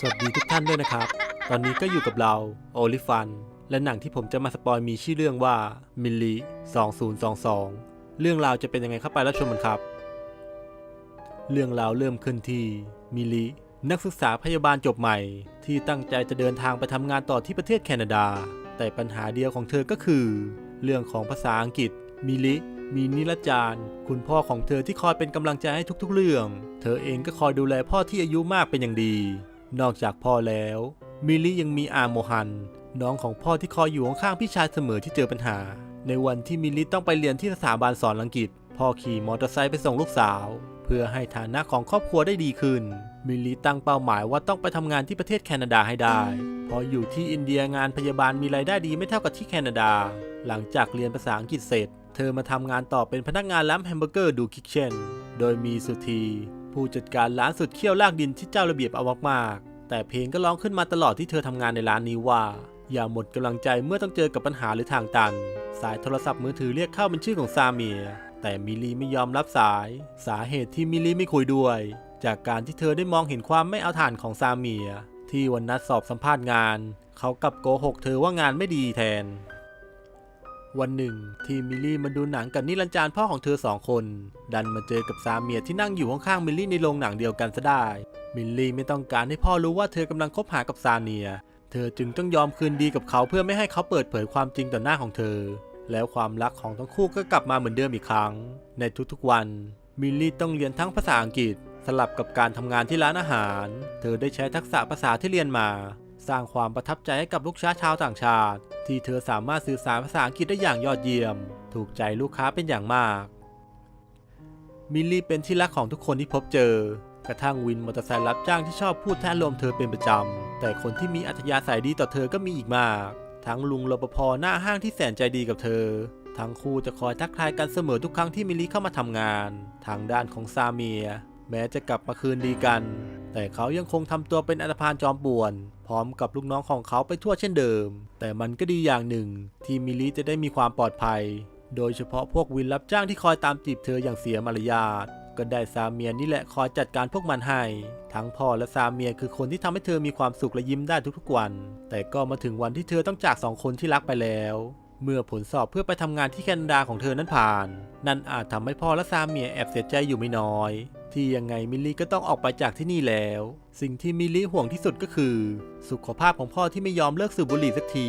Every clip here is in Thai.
สวัสดีทุกท่านด้วยนะครับ ตอนนี้ก็อยู่กับเราโอลิฟัน และหนังที่ผมจะมาสปอยมีชื่อเรื่องว่ามิลลี2022 เรื่องราวจะเป็นยังไงเข้าไปแล้วชมกันครับ เรื่องราวเริ่มขึ้นที่มิลลีนักศึกษาพยาบาลจบใหม่ ที่ตั้งใจจะเดินทางไปทำงานต่อที่ประเทศแคนาดา แต่ปัญหาเดียวของเธอก็คือ เรื่องของภาษาอังกฤษมิลิมีนิรจาร์คุณพ่อของเธอที่คอยเป็นกำลังใจให้ทุกๆ เรื่อง เธอเองก็คอยดูแลพ่อที่อายุมากเป็นอย่างดี นอกจากพ่อแล้ว มิลิยังมีอาโมฮัน น้องของพ่อที่คอยอยู่ข้างๆพี่ชายเสมอที่เจอปัญหา ในวันที่มิลิต้องไปเรียนที่สถาบันสอนอังกฤษ พ่อขี่มอเตอร์ไซค์ไปส่งลูกสาว เพื่อให้ฐานะของครอบครัวได้ดีขึ้น มิลลิตั้งเป้าหมายว่าต้องไปทำงานที่ประเทศแคนาดาให้ได้เพราะอยู่ที่อินเดียงานพยาบาลมีรายได้ดีไม่เท่ากับที่แคนาดา หลังจากเรียนภาษาอังกฤษเสร็จ เธอมาทำงานต่อเป็นพนักงานร้านแฮมเบอร์เกอร์ดูคิกเช่นโดยมีสุธี ผู้จัดการร้านสุดเขี้ยวลากดินที่เจ้าระเบียบเอามากๆแต่เพลงก็ร้องขึ้นมาตลอดที่เธอทำงานในร้านนี้ว่า อย่าหมดกำลังใจเมื่อต้องเจอกับปัญหาหรือทางตัน สายโทรศัพท์มือถือเรียกเข้าเป็นชื่อของซาเมีย แต่มิลีไม่ยอมรับสาย สาเหตุที่มิลีไม่คุยด้วย จากการที่เธอได้มองเห็นความไม่เอาถ่านของซาเมีย ที่วันนัดสอบสัมภาษณ์งาน เขากลับโกหกเธอว่างานไม่ดีแทน วันหนึ่ง ที่มิลลี่มาดูหนังกับนิรันจารพ่อของเธอสองคน ดันมาเจอกับซาเมียที่นั่งอยู่ข้างๆมิลลี่ในโรงหนังเดียวกันซะได้ มิลลี่ไม่ต้องการให้พ่อรู้ว่าเธอกำลังคบหากับซาเนีย เธอจึงต้องยอมคืนดีกับเขาเพื่อไม่ให้เขาเปิดเผยความจริงต่อหน้าของเธอ แล้วความรักของทั้งคู่ก็กลับมาเหมือนเดิมอีกครั้ง ในทุกๆวัน มิลลี่ต้องเรียนทั้งภาษาอังกฤษ สลับกับการทำงานที่ร้านอาหาร เธอได้ใช้ทักษะภาษาที่เรียนมา สร้างความประทับใจให้กับลูกค้าชาวต่างชาติ ที่เธอสามารถสื่อสารภาษาอังกฤษได้อย่างยอดเยี่ยม ถูกใจลูกค้าเป็นอย่างมาก มิลลี่เป็นที่รักของทุกคนที่พบเจอ กระทั่งวินมอเตอร์ไซค์รับจ้างที่ชอบพูดแทนลมเธอเป็นประจำ แต่คนที่มีอัธยาศัยดีต่อเธอก็มีอีกมาก ทั้งลุงรปภหน้าห้างที่แสนใจดีกับเธอ ทั้งคู่จะคอยทักทายกันเสมอทุกครั้งที่มิลลี่เข้ามาทำงาน ทางด้านของซาเมีย แม้จะกลับมาคืนดีกัน แต่เขายังคงทำตัวเป็นอันธพาลจอมป่วน พร้อมกับลูกน้องของเขาไปทั่วเช่นเดิม แต่มันก็ดีอย่างหนึ่ง ที่มิลลี่จะได้มีความปลอดภัย โดยเฉพาะพวกวินรับจ้างที่คอยตามจีบเธออย่างเสียมารยาทก็ได้ซาเมียนี่แหละคอยจัดการพวกมันให้ ทั้งพ่อและซาเมียคือคนที่ทำให้เธอมีความสุขและยิ้มได้ทุกๆวัน แต่ก็มาถึงวันที่เธอต้องจากสองคนที่รักไปแล้ว เมื่อผลสอบเพื่อไปทำงานที่แคนาดาของเธอนั้นผ่าน นั่นอาจทำให้พ่อและซาเมียแอบเสียใจอยู่ไม่น้อย ที่ยังไงมิลลี่ก็ต้องออกไปจากที่นี่แล้ว สิ่งที่มิลลี่ห่วงที่สุดก็คือ สุขภาพของพ่อที่ไม่ยอมเลิกสูบบุหรี่สักที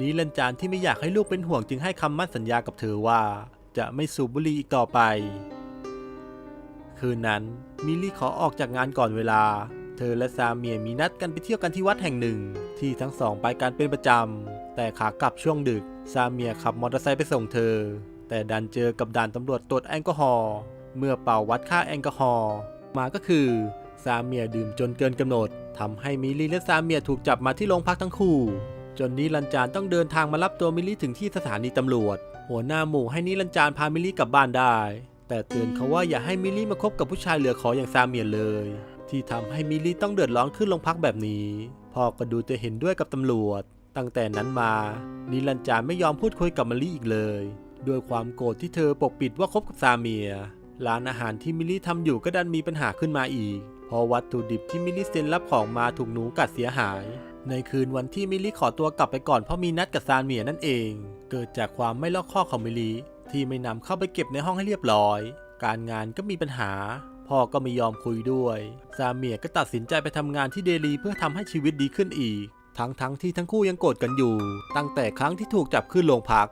นี้ลันจานที่ไม่อยากให้ลูกเป็นห่วงจึงให้คำมั่นสัญญากับเธอว่า จะไม่สูบบุหรี่อีกต่อไป คืนนั้นมิลลี่ขอออกจากงานก่อนเวลา เธอและซาเมียมีนัดกันไปเที่ยวกันที่วัดแห่งหนึ่ง ที่ทั้งสองไปกันเป็นประจำ แต่ขากลับช่วงดึก ซาเมียขับมอเตอร์ไซค์ไปส่งเธอ แต่ดันเจอกับด่านตำรวจตรวจแอลกอฮอล์ เมื่อเป่าวัดค่าแอลกอฮอล์มาก็คือซาเมียดื่มจนเกินกำหนดทำให้มิลลี่และซาเมียถูกจับมาที่โรงพักทั้งคู่ จนนิรันจานต้องเดินทางมารับตัวมิลลี่ถึงที่สถานีตำรวจ หัวหน้าหมู่ให้นิรันจานพามิลลี่กลับบ้านได้ แต่เตือนเขาว่าอย่าให้มิลลี่มาคบกับผู้ชายเหลือขออย่างซาเมียเลย ที่ทำให้มิลลี่ต้องเดือดร้อนขึ้นโรงพักแบบนี้พ่อก็ดูจะเห็นด้วยกับตำรวจ ตั้งแต่นั้นมา นิรันจานไม่ยอมพูดคุยกับมิลลี่อีกเลยด้วยความโกรธที่เธอปกปิดว่าคบกับซาเมีย ร้านอาหารที่มิลลี่ทำอยู่ก็ดันมีปัญหาขึ้นมาอีกเพราะวัตถุดิบที่มิลลี่เซ็นรับของมาถูกหนูกัดเสียหาย ในคืนวันที่มิลลี่ขอตัวกลับไปก่อนเพราะมีนัดกับซานเมียนั่นเอง เกิดจากความไม่รอบคอของมิลลี่ที่ไม่นำเข้าไปเก็บในห้องให้เรียบร้อย การงานก็มีปัญหา พ่อก็ไม่ยอมคุยด้วย ซาเมียก็ตัดสินใจไปทำงานที่เดลีเพื่อทำให้ชีวิตดีขึ้นอีก ทั้งๆทที่ทั้งคู่ยังโกรธกันอยู่ ตั้งแต่ครั้งที่ถูกจับขึ้นโรงพัก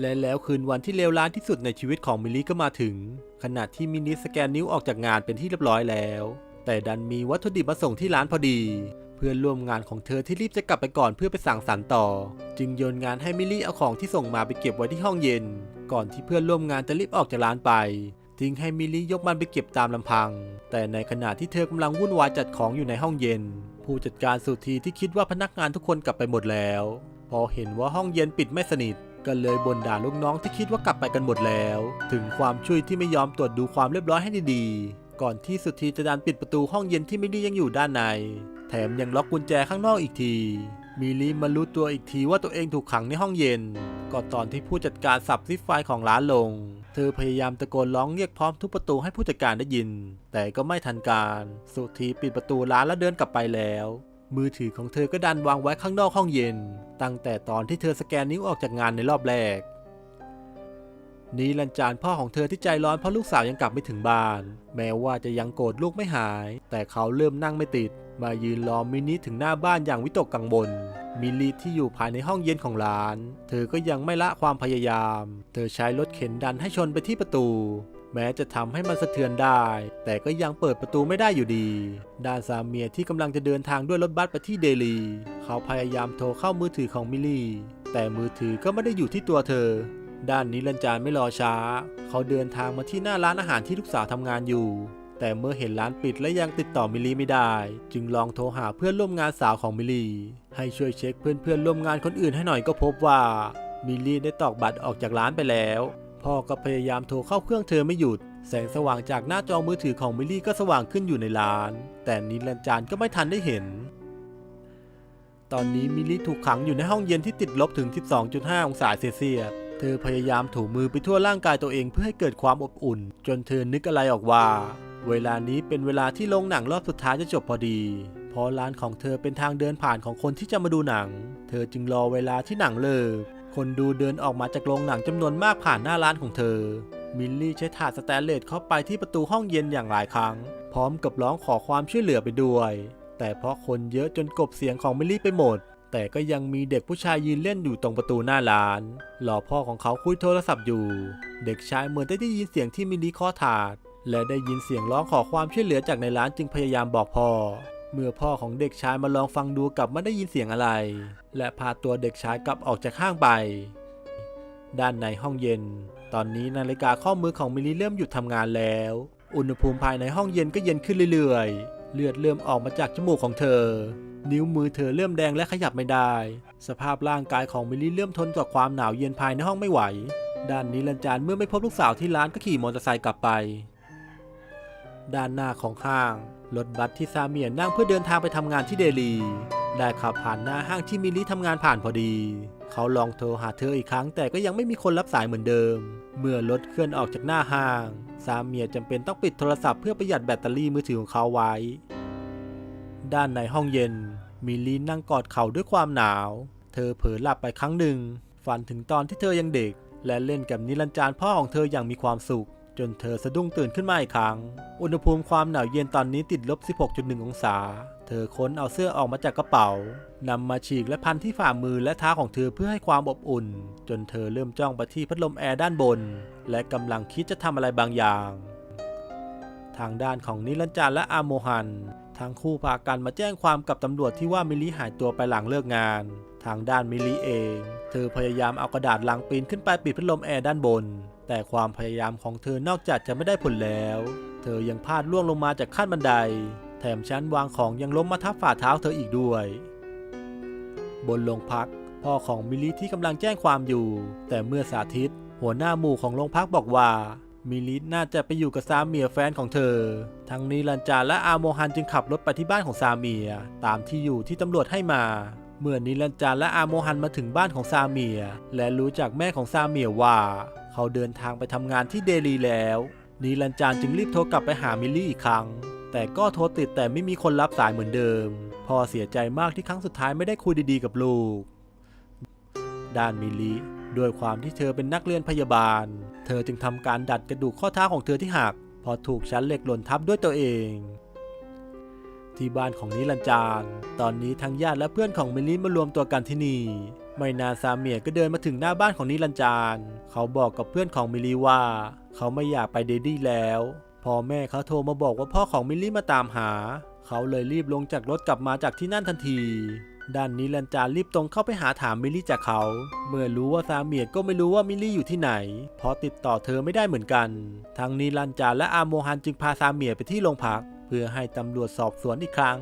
และแล้วคืนวันที่เลวร้ายที่สุดในชีวิตของมิลลี่ก็มาถึง ขณะที่มิลลี่สแกนนิ้วออกจากงานเป็นที่เรียบร้อยแล้ว แต่ดันมีวัตถุดิบมาส่งที่ร้านพอดี เพื่อนร่วมงานของเธอที่รีบจะกลับไปก่อนเพื่อไปสั่งสรรค์ต่อ จึงโยนงานให้มิลลี่เอาของที่ส่งมาไปเก็บไว้ที่ห้องเย็น ก่อนที่เพื่อนร่วมงานจะรีบออกจากร้านไปทิ้งให้มิลลี่ยกมันไปเก็บตามลำพัง แต่ในขณะที่เธอกำลังวุ่นวายจัดของอยู่ในห้องเย็น ผู้จัดการสุธีที่คิดว่าพนักงานทุกคนกลับไปหมดแล้ว พอเห็นว่าห้องเย็นปิดไม่สนิท ก็เลยบ่นด่าลูกน้องที่คิดว่ากลับไปกันหมดแล้ว ถึงความช่วยที่ไม่ยอมตรวจดูความเรียบร้อยให้ดีๆ ก่อนที่สุธีจะดันปิดประตูห้องเย็นที่ไมิลลี่ยังอยู่ด้านใน แถมยังล็อกกุญแจข้างนอกอีกที มิลีมารู้ตัวอีกทีว่าตัวเองถูกขังในห้องเย็น ก็ตอนที่ผู้จัดการสับซิฟไฟของร้านลง เธอพยายามตะโกนร้องเรียกพร้อมทุบประตูให้ผู้จัดการได้ยิน แต่ก็ไม่ทันการ สุธีปิดประตูร้านแล้วเดินกลับไปแล้ว มือถือของเธอก็ดันวางไว้ข้างนอกห้องเย็น ตั้งแต่ตอนที่เธอสแกนนิ้วออกจากงานในรอบแรก นีลันจานพ่อของเธอที่ใจร้อนเพราะลูกสาวยังกลับไม่ถึงบ้าน แม้ว่าจะยังโกรธลูกไม่หาย แต่เขาเริ่มนั่งไม่ติด มายืนรอมินิถึงหน้าบ้านอย่างวิตกกังวลมิลลีที่อยู่ภายในห้องเย็นของร้าน เธอก็ยังไม่ละความพยายาม เธอใช้รถเข็นดันให้ชนไปที่ประตู แม้จะทำให้มันสะเทือนได้ แต่ก็ยังเปิดประตูไม่ได้อยู่ดี ด้านสามียที่กำลังจะเดินทางด้วยรถบัสไปที่เดลี เขาพยายามโทรเข้ามือถือของมิลลี่ แต่มือถือก็ไม่ได้อยู่ที่ตัวเธอ ด้านนี้ลันจานไม่รอช้า เขาเดินทางมาที่หน้าร้านอาหารที่ลูกสาวทำงานอยู่ แต่เมื่อเห็นร้านปิดและยังติดต่อมิลลี่ไม่ได้ จึงลองโทรหาเพื่อนร่วมงานสาวของมิลลี่ให้ช่วยเช็คเพื่อนเพื่อนๆร่วมงานคนอื่นให้หน่อยก็พบว่ามิลลี่ได้ตอกบัตรออกจากร้านไปแล้ว พ่อก็พยายามโทรเข้าเครื่องเธอไม่หยุด แสงสว่างจากหน้าจอมือถือของมิลลี่ก็สว่างขึ้นอยู่ในร้าน แต่นิลันจานก็ไม่ทันได้เห็น ตอนนี้มิลลี่ถูกขังอยู่ในห้องเย็นที่ติดลบถึง 12.5 องศาเซลเซียสเธอพยายามถูมือไปทั่วร่างกายตัวเองเพื่อให้เกิดความอบอุ่น จนเธอนึกอะไรออกว่า เวลานี้เป็นเวลาที่โรงหนังรอบสุดท้ายจะจบพอดีเพราะร้านของเธอเป็นทางเดินผ่านของคนที่จะมาดูหนัง เธอจึงรอเวลาที่หนังเลิก คนดูเดินออกมาจากโรงหนังจำนวนมากผ่านหน้าร้านของเธอ มิลลี่ใช้ถาดสแตนเลสเข้าไปที่ประตูห้องเย็นอย่างหลายครั้ง พร้อมกับร้องขอความช่วยเหลือไปด้วย แต่เพราะคนเยอะจนกบเสียงของมิลลี่ไปหมด แต่ก็ยังมีเด็กผู้ชายยืนเล่นอยู่ตรงประตูหน้าร้านหล่อพ่อของเขาคุยโทรศัพท์อยู่ เด็กชายเหมือนได้ได้ยินเสียงที่มิลลี่เคอถาด และได้ยินเสียงร้องขอความช่วยเหลือจากในร้านจึงพยายามบอกพ่อ เมื่อพ่อของเด็กชายมาลองฟังดูกลับไม่ได้ยินเสียงอะไร และพาตัวเด็กชายกลับออกจากห้างไป ด้านในห้องเย็น ตอนนี้นาฬิกาข้อมือของมิลลี่เริ่มหยุดทำงานแล้ว อุณหภูมิภายในห้องเย็นก็เย็นขึ้นเรื่อยๆ เลือดเริ่มออกมาจากจมูกของเธอ นิ้วมือเธอเริ่มแดงและขยับไม่ได้ สภาพร่างกายของมิลลี่เริ่มทนกับความหนาวเย็นภายในห้องไม่ไหว ด้านนี้ลันจานเมื่อไม่พบลูกสาวที่ร้านก็ขี่มอเตอร์ไซค์กลับไป ด้านหน้าของห้าง รถบัสที่ซาเมียนนั่งเพื่อเดินทางไปทำงานที่เดลี ได้ขับผ่านหน้าห้างที่มิลลี่ทำงานผ่านพอดี เขาลองโทรหาเธออีกครั้งแต่ก็ยังไม่มีคนรับสายเหมือนเดิม เมื่อรถเคลื่อนออกจากหน้าห้าง ซาเมียจำเป็นต้องปิดโทรศัพท์เพื่อประหยัดแบตเตอรี่มือถือของเขาไว้ ด้านในห้องเย็น มิลีนั่งกอดเข่าด้วยความหนาว เธอเผลอหลับไปครั้งหนึ่ง ฝันถึงตอนที่เธอยังเด็ก และเล่นกับนิรันจานพ่อของเธออย่างมีความสุข จนเธอสะดุ้งตื่นขึ้นมาอีกครั้ง อุณหภูมิความหนาวเย็นตอนนี้ติดลบ 16.1 องศา เธอค้นเอาเสื้อออกมาจากกระเป๋านำมาฉีกและพันที่ฝ่ามือและเท้าของเธอเพื่อให้ความอบอุ่น จนเธอเริ่มจ้องไปที่พัดลมแอร์ด้านบน และกำลังคิดจะทำอะไรบางอย่าง ทางด้านของนิรันจารและอาโมฮันทั้งคู่พากันมาแจ้งความกับตำรวจที่ว่ามิลลิหายตัวไปหลังเลิกงาน ทางด้านมิลลิเอง เธอพยายามเอากระดาษลังปีนขึ้นไปปิดพัดลมแอร์ด้านบน แต่ความพยายามของเธอนอกจากจะไม่ได้ผลแล้ว เธอยังพลาดล่วงลงมาจากขั้นบันได แถมชั้นวางของยังล้มมาทับฝ่าเท้าเธออีกด้วย บนโรงพัก พ่อของมิลลิที่กำลังแจ้งความอยู่ แต่เมื่อสาธิต หัวหน้าหมู่ของโรงพักบอกว่ามิลลิน่าจะไปอยู่กับซาเมียแฟนของเธอ ทั้งนี้ลันจาและอาโมฮันจึงขับรถไปที่บ้านของซาเมีย ตามที่อยู่ที่ตำรวจให้มา เมื่อนิลันจาและอาโมฮันมาถึงบ้านของซาเมีย และรู้จากแม่ของซาเมียว่า เขาเดินทางไปทำงานที่เดลีแล้วนิลันจานจึงรีบโทรกลับไปหามิลลี่อีกครั้ง แต่ก็โทรติดแต่ไม่มีคนรับสายเหมือนเดิมพ่อเสียใจมากที่ครั้งสุดท้ายไม่ได้คุยดีๆกับลูก ด้านมิลลิด้วยความที่เธอเป็นนักเรียนพยาบาล เธอจึงทำการดัดกระดูกข้อเท้าของเธอที่หัก พอถูกชั้นเหล็กหล่นทับด้วยตัวเอง ที่บ้านของนิรันจารตอนนี้ทั้งญาติและเพื่อนของมิลลิมารวมตัวกันที่นี่ ไม่นานซาเมียก็เดินมาถึงหน้าบ้านของนิรันจารเขาบอกกับเพื่อนของมิลลิว่า เขาไม่อยากไปเดดี้แล้วพอแม่เขาโทรมาบอกว่าพ่อของมิลลี่มาตามหา เขาเลยรีบลงจากรถกลับมาจากที่นั่นทันที ด้านนิรันจารีบตรงเข้าไปหาถามมิลลี่จากเขา เมื่อรู้ว่าซาเมียก็ไม่รู้ว่ามิลลี่อยู่ที่ไหน เพราะติดต่อเธอไม่ได้เหมือนกัน ทั้งนิรันจารและอาโมฮันจึงพาซาเมียไปที่โรงพัก เพื่อให้ตำรวจสอบสวนอีกครั้ง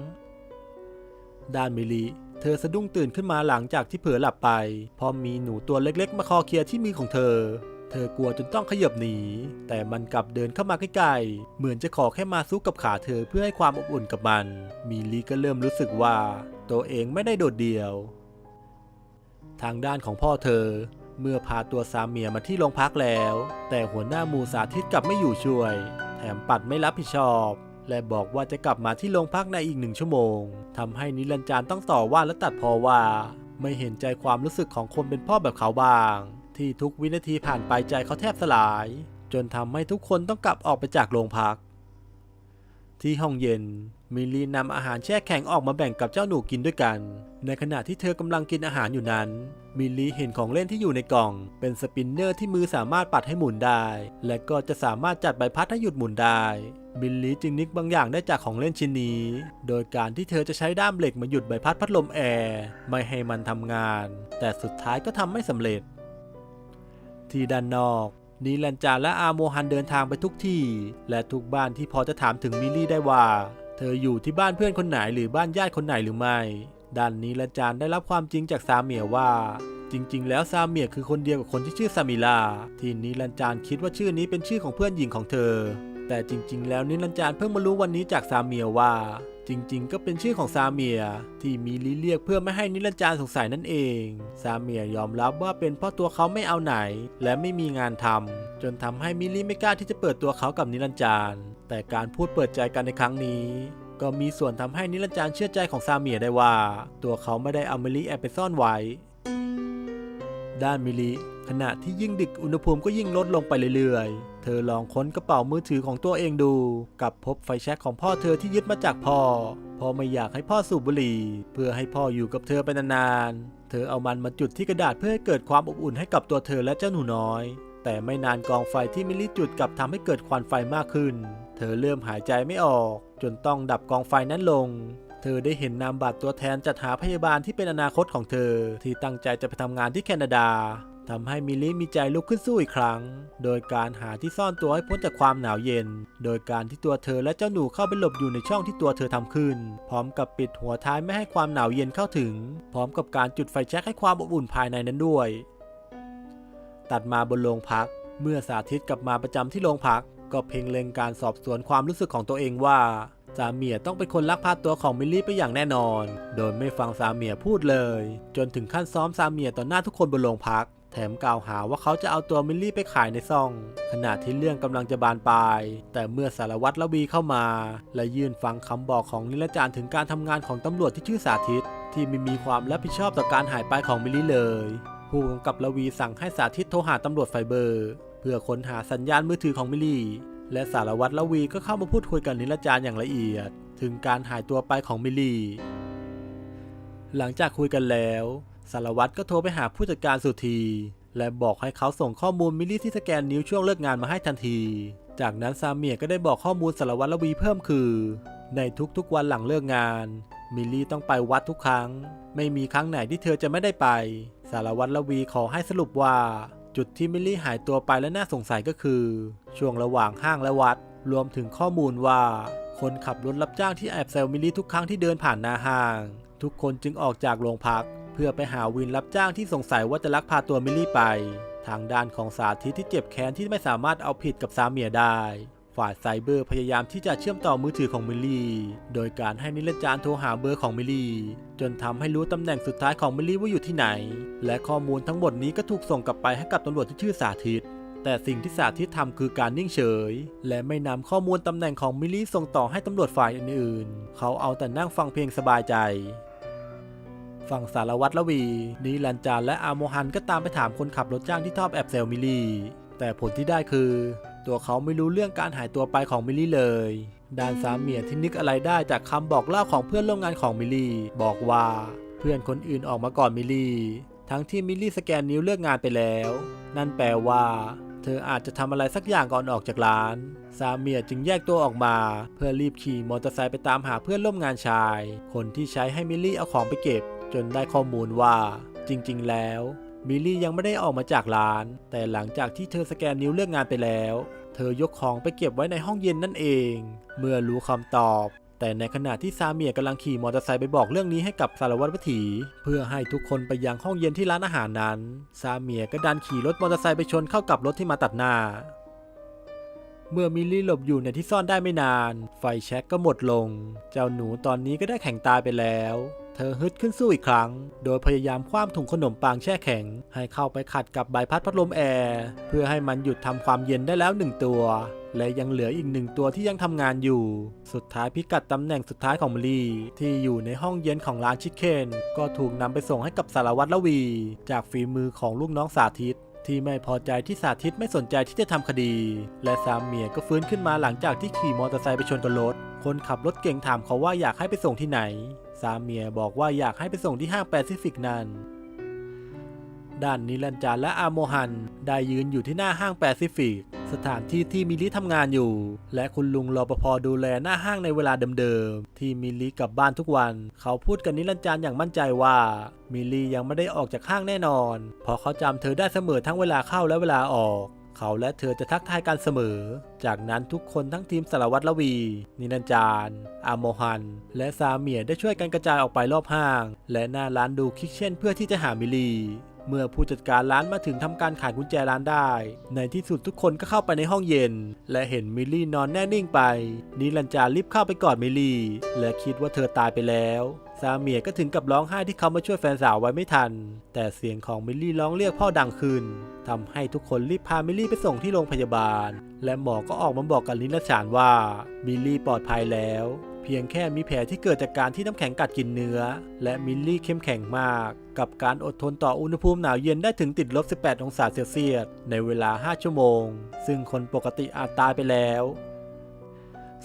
ด้านมิลีเธอสะดุ้งตื่นขึ้นมาหลังจากที่เผลอหลับไปพราะมีหนูตัวเล็กๆ มาคอเคลียร์ที่มือของเธอ เธอกลัวจนต้องขยับหนี แต่มันกลับเดินเข้ามาใกล้ๆ เหมือนจะขอแค่มาซุกกับขาเธอเพื่อให้ความอบอุ่นกับมัน มิลีก็เริ่มรู้สึกว่า ตัวเองไม่ได้โดดเดี่ยว ทางด้านของพ่อเธอเมื่อพาตัวซาเมียมาที่โรงพักแล้ว แต่หัวหน้ามูสาธิตกลับไม่อยู่ช่วย แถมปัดไม่รับผิดชอบ และบอกว่าจะกลับมาที่โรงพักในอีกหนึ่งชั่วโมงทำให้นิรันจารต้องต่อว่าและตัดพอว่า ไม่เห็นใจความรู้สึกของคนเป็นพ่อแบบเขาบ้าง ที่ทุกวินาทีผ่านไปใจเขาแทบสลาย จนทำให้ทุกคนต้องกลับออกไปจากโรงพัก ที่ห้องเย็นมิลลีนำอาหารแช่แข็งออกมาแบ่งกับเจ้าหนูกินด้วยกัน ในขณะที่เธอกำลังกินอาหารอยู่นั้น มิลีเห็นของเล่นที่อยู่ในกล่อง เป็นสปินเนอร์ที่มือสามารถปัดให้หมุนได้ และก็จะสามารถจัดใบพัดให้หยุดหมุนได้ มิลลี่จึงนึกบางอย่างได้จากของเล่นชิ้นนี้ โดยการที่เธอจะใช้ด้ามเหล็กมาหยุดใบพัดพัดลมแอร์ไม่ให้มันทำงาน แต่สุดท้ายก็ทำไม่สำเร็จ ที่ด้านนอกนีลันจาและอาโมฮันเดินทางไปทุกที่ และทุกบ้านที่พอจะถามถึงมิลลี่ได้ว่า เธออยู่ที่บ้านเพื่อนคนไหนหรือบ้านญาติคนไหนหรือไม่ด้านนี้ลันจานได้รับความจริงจากซาเมียว่า จริง ๆ แล้วซาเมียคือคนเดียวกับคนที่ชื่อซามิลา ที่นิลันจานคิดว่าชื่อนี้เป็นชื่อของเพื่อนหญิงของเธอ แต่จริง ๆ แล้วนิลันจานเพิ่งมารู้วันนี้จากซาเมียว่า จริง ๆ ก็เป็นชื่อของซาเมียที่มีลิเรียกเพื่อไม่ให้นิรันจารสงสัยนั่นเอง ซาเมียยอมรับว่าเป็นเพราะตัวเขาไม่เอาไหน และไม่มีงานทำจนทำให้มิลลี่ไม่กล้าที่จะเปิดตัวเขากับนิรันจารแต่การพูดเปิดใจกันในครั้งนี้ก็มีส่วนทำให้นิรันจารเชื่อใจของซาเมียได้ว่า ตัวเขาไม่ได้เอามิลลี่แอบไปซ่อนไว้ ด้านมิลิขณะที่ยิ่งดึกอุณหภูมิก็ยิ่งลดลงไปเรื่อย เธอลองค้นกระเป๋ามือถือของตัวเองดู กับพบไฟแช็กของพ่อเธอที่ยึดมาจากพ่อ พ่อไม่อยากให้พ่อสูบบุหรี่ เพื่อให้พ่ออยู่กับเธอไปนานๆ เธอเอามันมาจุดที่กระดาษเพื่อให้เกิดความอบอุ่นให้กับตัวเธอและเจ้าหนูน้อย แต่ไม่นานกองไฟที่มิลลี่จุดกับทำให้เกิดควันไฟมากขึ้น เธอเริ่มหายใจไม่ออก จนต้องดับกองไฟนั้นลงเธอได้เห็นนามบัตรตัวแทนจัดหาพยาบาลที่เป็นอนาคตของเธอ ที่ตั้งใจจะไปทำงานที่แคนาดา ทำให้มิลลี่มีใจลุกขึ้นสู้อีกครั้ง โดยการหาที่ซ่อนตัวให้พ้นจากความหนาวเย็น โดยการที่ตัวเธอและเจ้าหนูเข้าไปหลบอยู่ในช่องที่ตัวเธอทำขึ้น พร้อมกับปิดหัวท้ายไม่ให้ความหนาวเย็นเข้าถึง พร้อมกับการจุดไฟแช็กให้ความอบอุ่นภายในนั้นด้วย ตัดมาบนโรงพัก เมื่อสาธิตกลับมาประจำที่โรงพัก ก็เพ่งเล็งการสอบสวนความรู้สึกของตัวเองว่าซาเมียต้องเป็นคนลักพาตัวของมิลลี่ไปอย่างแน่นอน โดยไม่ฟังซาเมียพูดเลย จนถึงขั้นซ้อมซาเมียต่อหน้าทุกคนบนโรงพัก แถมกล่าวหาว่าเขาจะเอาตัวมิลลี่ไปขายในซ่อง ขณะที่เรื่องกำลังจะบานปลาย แต่เมื่อสารวัตรละวีเข้ามา และยื่นฟังคำบอกของนิรจารย์ถึงการทำงานของตำรวจที่ชื่อสาธิต ที่ไม่มีความรับผิดชอบต่อการหายไปของมิลลี่เลย ผู้กำกับละวีสั่งให้สาธิตโทรหาตำรวจไฟเบอร์ เพื่อค้นหาสัญญาณมือถือของมิลลี่ และสารวัตรละวีก็เข้ามาพูดคุยกับนิรจารย์อย่างละเอียด ถึงการหายตัวไปของมิลลี่ หลังจากคุยกันแล้ว สารวัตรก็โทรไปหาผู้จัดการสุธีและบอกให้เขาส่งข้อมูลมิลลี่ที่สแกนนิ้วช่วงเลิกงานมาให้ทันที จากนั้นซาเมียก็ได้บอกข้อมูลสารวัตรละวีเพิ่มคือ ในทุกๆวันหลังเลิกงาน มิลลี่ต้องไปวัดทุกครั้ง ไม่มีครั้งไหนที่เธอจะไม่ได้ไป สารวัตรละวีขอให้สรุปว่า จุดที่มิลลี่หายตัวไปและน่าสงสัยก็คือ ช่วงระหว่างห้างและวัด รวมถึงข้อมูลว่า คนขับรถรับจ้างที่แอบแซวมิลลี่ทุกครั้งที่เดินผ่านหน้าห้าง ทุกคนจึงออกจากโรงพัก เพื่อไปหาวินรับจ้างที่สงสัยว่าจะลักพาตัวมิลลี่ไป ทางด้านของสาธิตที่เจ็บแค้นที่ไม่สามารถเอาผิดกับซาเมียได้ฝ่ายไซเบอร์พยายามที่จะเชื่อมต่อมือถือของมิลลี่ โดยการให้นิรจารย์โทรหาเบอร์ของมิลลี่ จนทำให้รู้ตำแหน่งสุดท้ายของมิลลี่ว่าอยู่ที่ไหน และข้อมูลทั้งหมดนี้ก็ถูกส่งกลับไปให้กับตำรวจที่ชื่อสาธิต แต่สิ่งที่สาธิตทำคือการนิ่งเฉย และไม่นำข้อมูลตำแหน่งของมิลลี่ส่งต่อให้ตำรวจฝ่ายอื่นๆ เขาเอาแต่นั่งฟังเพลงสบายใจ ฝั่งสารวัตรละวีนิรันจารย์และอาโมฮันก็ตามไปถามคนขับรถจ้างที่ชอบแอบเซลมิลลี่ แต่ผลที่ได้คือ ตัวเขาไม่รู้เรื่องการหายตัวไปของมิลลี่เลยด้านสามีที่นึกอะไรได้จากคำบอกเล่าของเพื่อนร่วมงานของมิลลี่ บอกว่าเพื่อนคนอื่นออกมาก่อนมิลลี่ ทั้งที่มิลลี่สแกนนิ้วเลิกงานไปแล้ว นั่นแปลว่า เธออาจจะทำอะไรสักอย่างก่อนออกจากร้านซาเมียจึงแยกตัวออกมา เพื่อรีบขี่มอเตอร์ไซค์ไปตามหาเพื่อนร่วมงานชาย คนที่ใช้ให้มิลลี่เอาของไปเก็บ จนได้ข้อมูลว่าจริง ๆ แล้วมิลลี่ยังไม่ได้ออกมาจากร้าน แต่หลังจากที่เธอสแกนนิ้วเลิกงานไปแล้ว เธอยกของไปเก็บไว้ในห้องเย็นนั่นเอง เมื่อรู้คำตอบ แต่ในขณะที่ซาเมียกำลังขี่มอเตอร์ไซค์ไปบอกเรื่องนี้ให้กับสารวัตรวิถีเพื่อให้ทุกคนไปยังห้องเย็นที่ร้านอาหารนั้น ซาเมียก็ดันขี่รถมอเตอร์ไซค์ไปชนเข้ากับรถที่มาตัดหน้า เมื่อมิลลี่หลบอยู่ในที่ซ่อนได้ไม่นาน ไฟแช็กก็หมดลง เจ้าหนูตอนนี้ก็ได้แข่งตายไปแล้ว เธอฮึดขึ้นสู้อีกครั้ง โดยพยายามคว้ามถุงขนมปังแช่แข็ง ให้เข้าไปขัดกับใบพัดพัดลมแอร์เพื่อให้มันหยุดทำความเย็นได้แล้วหนึ่งตัวและยังเหลืออีกหนึ่งตัวที่ยังทำงานอยู่ สุดท้ายพิกัดตำแหน่งสุดท้ายของมลีที่อยู่ในห้องเย็นของร้านชิคเก้นก็ถูกนำไปส่งให้กับสารวัตรละวี จากฝีมือของลูกน้องสาธิต ที่ไม่พอใจที่สาธิตไม่สนใจที่จะทำคดี และซามเมียก็ฟื้นขึ้นมาหลังจากที่ขี่มอเตอร์ไซค์ไปชนกับรถ คนขับรถเก่งถามเขาว่าอยากให้ไปส่งที่ไหน ซามเมียบอกว่าอยากให้ไปส่งที่ห้างแปซิฟิกนั่นด้านนิรันจารและอาโมฮัน ได้ยืนอยู่ที่หน้าห้างแปซิฟิก สถานที่ที่มิลิทำงานอยู่ และคุณลุงรปภดูแลหน้าห้างในเวลาเดิมๆ ที่มิลิกลับบ้านทุกวัน เขาพูดกับนิรันจารอย่างมั่นใจว่า มิลลิยังไม่ได้ออกจากห้างแน่นอน เพราะเขาจำเธอได้เสมอทั้งเวลาเข้าและเวลาออก เขาและเธอจะทักทายกันเสมอ จากนั้นทุกคนทั้งทีมสารวัตรละวี นินันจาร อาโมฮัน และซาเมียได้ช่วยกันกระจายออกไปรอบห้าง และหน้าร้านดูคิกเช่นเพื่อที่จะหามิลลีเมื่อผู้จัดการร้านมาถึงทำการขายกุญแจร้านได้ ในที่สุดทุกคนก็เข้าไปในห้องเย็น และเห็นมิลลี่นอนแน่นิ่งไปนิรันจารีบเข้าไปกอดมิลลี่ และคิดว่าเธอตายไปแล้ว ซาเมียก็ถึงกับร้องไห้ที่เขามาช่วยแฟนสาวไว้ไม่ทัน แต่เสียงของมิลลี่ร้องเรียกพ่อดังขึ้นทำให้ทุกคนรีบพามิลลี่ไปส่งที่โรงพยาบาล และหมอก็ออกมาบอกกับลินละฉานว่ามิลลี่ปลอดภัยแล้ว เพียงแค่มีแผลที่เกิดจากการที่น้ำแข็งกัดกินเนื้อ และมิลลี่เข้มแข็งมาก กับการอดทนต่ออุณหภูมิหนาวเย็นได้ถึงติดลบ 18 องศาเซลเซียสในเวลา 5 ชั่วโมง ซึ่งคนปกติอาจตายไปแล้ว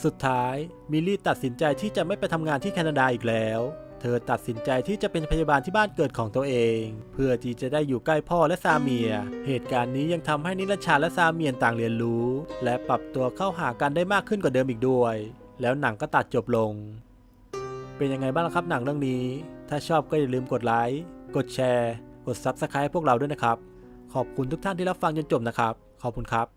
สุดท้ายมิลลี่ตัดสินใจที่จะไม่ไปทำงานที่แคนาดาอีกแล้ว เธอตัดสินใจที่จะเป็นพยาบาลที่บ้านเกิดของตัวเอง เพื่อที่จะได้อยู่ใกล้พ่อและซาเมีย เหตุการณ์นี้ยังทำให้นิรชาและซาเมียนต่างเรียนรู้ และปรับตัวเข้าหากันได้มากขึ้นกว่าเดิมอีกด้วย แล้วหนังก็ตัดจบลง เป็นยังไงบ้างละครับหนังเรื่องนี้ ถ้าชอบก็อย่าลืมกดไลค์กดแชร์ กด Subscribe พวกเราด้วยนะครับ ขอบคุณทุกท่านที่รับฟังจนจบนะครับ ขอบคุณครับ